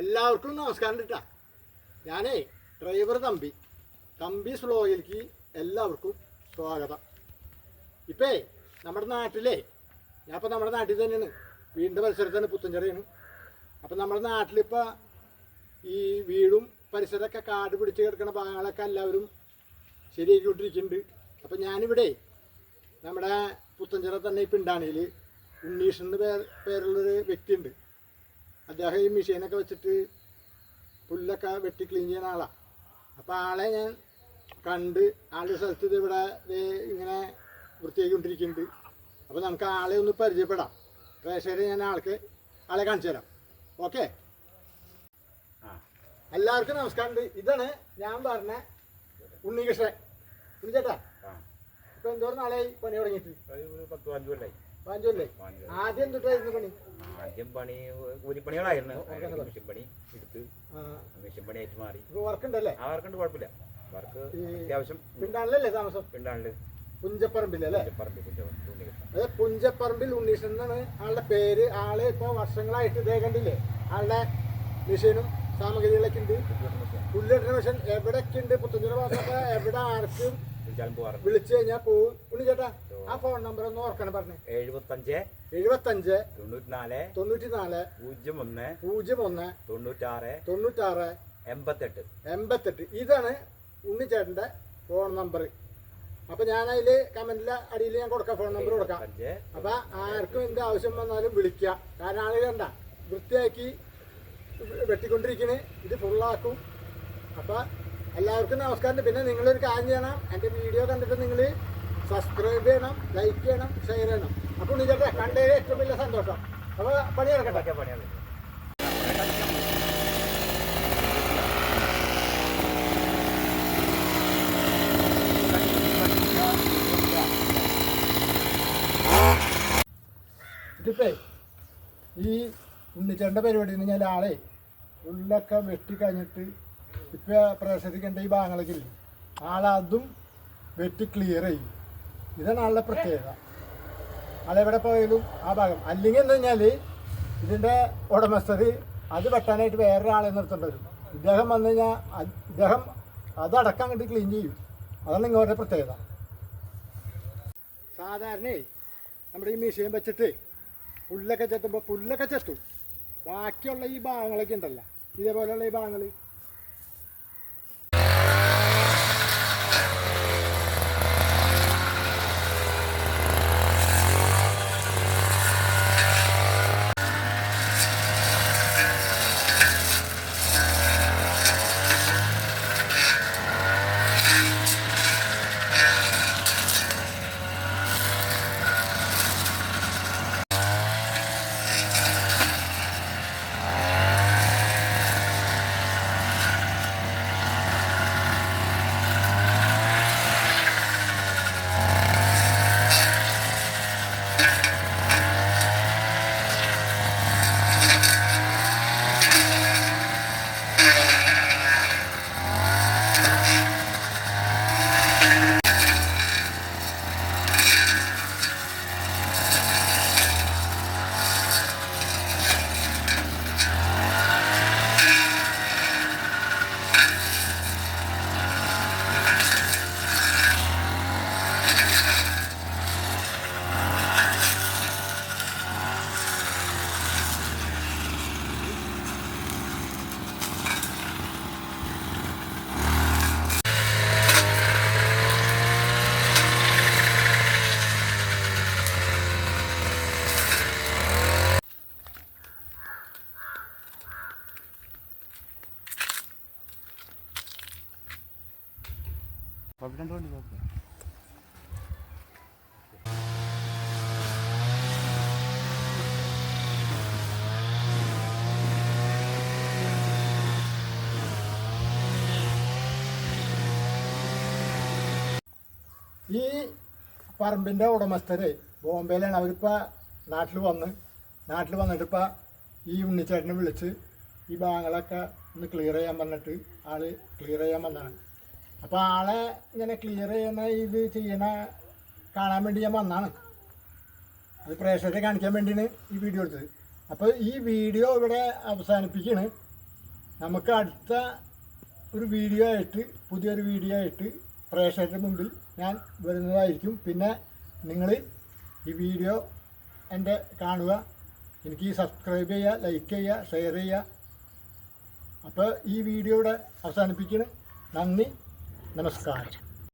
എല്ലാവർക്കും നമസ്കാരം കിട്ടാ ഞാനേ ഡ്രൈവർ തമ്പി. തമ്പി സ്ലോയിലേക്ക് എല്ലാവർക്കും സ്വാഗതം. ഇപ്പേ നമ്മുടെ നാട്ടിലേ ഞാൻ ഇപ്പം നമ്മുടെ നാട്ടിൽ തന്നെയാണ്. വീടിന്റെ പരിസരത്ത് തന്നെ പുത്തഞ്ചെറിയാണ് അപ്പം നമ്മുടെ നാട്ടിലിപ്പോൾ ഈ വീടും പരിസരമൊക്കെ കാട് പിടിച്ച് കിടക്കുന്ന ഭാഗങ്ങളൊക്കെ എല്ലാവരും ശരിയാക്കിക്കൊണ്ടിരിക്കുന്നുണ്ട്. അപ്പം ഞാനിവിടെ നമ്മുടെ പുത്തഞ്ചിറ തന്നെ ഇപ്പം ഉണ്ടാണെങ്കിൽ ഉണ്ണീഷ് എന്ന് പേർ പേരുള്ളൊരു വ്യക്തിയുണ്ട്. അദ്ദേഹം ഈ മെഷീനൊക്കെ വെച്ചിട്ട് പുല്ലൊക്കെ വെട്ടി ക്ലീൻ ചെയ്യുന്ന ആളാണ് അപ്പോൾ ആളെ ഞാൻ കണ്ട് ആളുടെ സ്ഥലത്ത് ഇത് ഇവിടെ ഇങ്ങനെ വൃത്തിയാക്കിക്കൊണ്ടിരിക്കുന്നുണ്ട് അപ്പോൾ നമുക്ക് ആളെ ഒന്ന് പരിചയപ്പെടാം. പ്രേക്ഷകരെ ഞാൻ ആൾക്ക് ആളെ കാണിച്ചു തരാം. ഓക്കെ? എല്ലാവർക്കും നമസ്കാരം ഇതാണ് ഞാൻ പറഞ്ഞ ഉണ്ണികൃഷ്ണൻ. ഉണ്ണിച്ചേട്ടാ ഇപ്പം എന്തോരം നാളായി പണി തുടങ്ങിയിട്ട്? പത്ത് പതിനഞ്ച് കൊല്ലായി. പാഞ്ചല്ലേ? ആദ്യം എന്തിട്ടായിരുന്നു പണി? ആദ്യം പണി കൂലിപ്പണികളായിരുന്നു. അതിന് മെഷീൻ പണി എടുത്ത് ആ, മെഷീൻ പണി ആയിട്ട് മാറി. ഇപ്പൊ വർക്ക് ഉണ്ടല്ലേ ആ വർക്കുണ്ട് കുഴപ്പമില്ല. വർക്ക് ഈ അത്യാവശ്യം പിണ്ടാണല്ലേ താമസം? പിണ്ടാണ്ട് പുഞ്ചപ്പറമ്പിൽ അല്ലേ പറമ്പി കുറ്റം അത് പുഞ്ചപ്പറമ്പിൽ ഉണ്ണീഷൻ എന്നാണ് ആളുടെ പേര്. ആൾ ഇപ്പൊ വർഷങ്ങളായിട്ട് ഇതേ കണ്ടില്ലേ? ആളുടെ മെഷീനും സാമഗ്രികളൊക്കെ ഉണ്ട്. പുല്ലിടുന്ന മെഷീൻ. എവിടെയൊക്കെ ഉണ്ട്? പുത്തഞ്ചിറ ഭാഗത്തൊക്കെ എവിടെ ആർക്കും വിളിച്ചാലും പോവാറ് വിളിച്ചു കഴിഞ്ഞാൽ പോവും. ഉണ്ണി ചേട്ടാ ആ ഫോൺ നമ്പർ ഒന്ന് ഓർക്കണം പറഞ്ഞേ. എഴുപത്തഞ്ച് എഴുപത്തഞ്ച് തൊണ്ണൂറ്റിനാല് തൊണ്ണൂറ്റിനാല് പൂജ്യം ഒന്ന് പൂജ്യം ഒന്ന് തൊണ്ണൂറ്റാറ് തൊണ്ണൂറ്റാറ് എൺപത്തെട്ട് എൺപത്തെട്ട്. ഇതാണ് ഉണ്ണിച്ചേട്ടന്റെ ഫോൺ നമ്പർ അപ്പൊ ഞാൻ അതിൽ കമന്റിലെ അടിയിൽ ഞാൻ കൊടുക്കാം ഫോൺ നമ്പർ കൊടുക്കാം. അപ്പൊ ആർക്കും എന്ത് ആവശ്യം വന്നാലും വിളിക്കാം കാരണം ആൾ കണ്ട വൃത്തിയാക്കി വെട്ടിക്കൊണ്ടിരിക്കണേ. ഇത് ഫുള്ളാക്കും അപ്പോൾ എല്ലാവർക്കും നമസ്കാരം. പിന്നെ നിങ്ങളൊരു കാര്യം ചെയ്യണം. എന്റെ വീഡിയോ കണ്ടിട്ട് നിങ്ങൾ സബ്സ്ക്രൈബ് ചെയ്യണം ലൈക്ക് ചെയ്യണം ഷെയർ ചെയ്യണം. അപ്പോൾ നിങ്ങൾക്ക് കണ്ടതിൽ ഏറ്റവും വലിയ സന്തോഷം. അപ്പോൾ പണി നടക്കട്ടെ. പണി ഇതിപ്പേ ഈ ഉണ്ണിച്ചേട്ടന്റെ പരിപാടി നിന്ന് ഞാൻ ആളെ ഉള്ളൊക്കെ വെട്ടി കഴിഞ്ഞിട്ട് ഇപ്പം പ്രദർശിക്കേണ്ട ഈ ഭാഗങ്ങളൊക്കെ ഇല്ലേ? ആളതും വെറ്റ് ക്ലിയർ ചെയ്യും ഇതാണ് ആളുടെ പ്രത്യേകത. ആളെവിടെ പോയാലും ആ ഭാഗം. അല്ലെങ്കിൽ എന്ന് കഴിഞ്ഞാൽ ഇതിന്റെ ഉടമസ്ഥത അത് വെട്ടാനായിട്ട് വേറൊരാളെ നിർത്തേണ്ടി വരും. ഇദ്ദേഹം വന്നു കഴിഞ്ഞാൽ ഇദ്ദേഹം അതടക്കം കണ്ട് ക്ലീൻ ചെയ്യും. അതാണ് നിങ്ങളുടെ പ്രത്യേകത. സാധാരണ നമ്മുടെ ഈ മെഷീൻ വെച്ചിട്ട് പുല്ലൊക്കെ ചെത്തുമ്പോൾ പുല്ലൊക്കെ ചെത്തും. ബാക്കിയുള്ള ഈ ഭാഗങ്ങളൊക്കെ ഉണ്ടല്ലോ. ഇതേപോലെയുള്ള ഈ ഭാഗങ്ങൾ ഈ പറമ്പിന്റെ ഉടമസ്ഥര് ബോംബെയിലാണ്. അവരിപ്പോൾ നാട്ടിൽ വന്ന് നാട്ടിൽ വന്നിട്ട് ഇപ്പോൾ ഈ ഉണ്ണിച്ചേട്ടനെ വിളിച്ച് ഈ ഭാഗങ്ങളൊക്കെ ഒന്ന് ക്ലിയർ ചെയ്യാൻ പറഞ്ഞിട്ട് ആൾ ക്ലിയർ ചെയ്യാൻ വന്നതാണ്. അപ്പോൾ ആളെ ഇങ്ങനെ ക്ലിയർ ചെയ്യുന്ന ഇത് ചെയ്യണ കാണാൻ വേണ്ടി ഞാൻ വന്നാണ്. അത് പ്രേക്ഷകരെ കാണിക്കാൻ വേണ്ടിയാണ് ഈ വീഡിയോ എടുത്തത്. അപ്പോൾ ഈ വീഡിയോ ഇവിടെ അവസാനിപ്പിക്കുകയാണ് നമുക്ക് അടുത്ത ഒരു വീഡിയോ ആയിട്ട് പുതിയൊരു വീഡിയോ ആയിട്ട് പ്രേക്ഷകരുടെ മുമ്പിൽ ഞാൻ വരുന്നതായിരിക്കും. പിന്നെ നിങ്ങൾ ഈ വീഡിയോ എന്റെ കാണുക. എനിക്ക് സബ്സ്ക്രൈബ് ചെയ്യുക ലൈക്ക് ചെയ്യുക ഷെയർ ചെയ്യുക. അപ്പോൾ ഈ വീഡിയോ ഇവിടെ അവസാനിപ്പിക്കണം. നന്ദി. നമസ്കാരം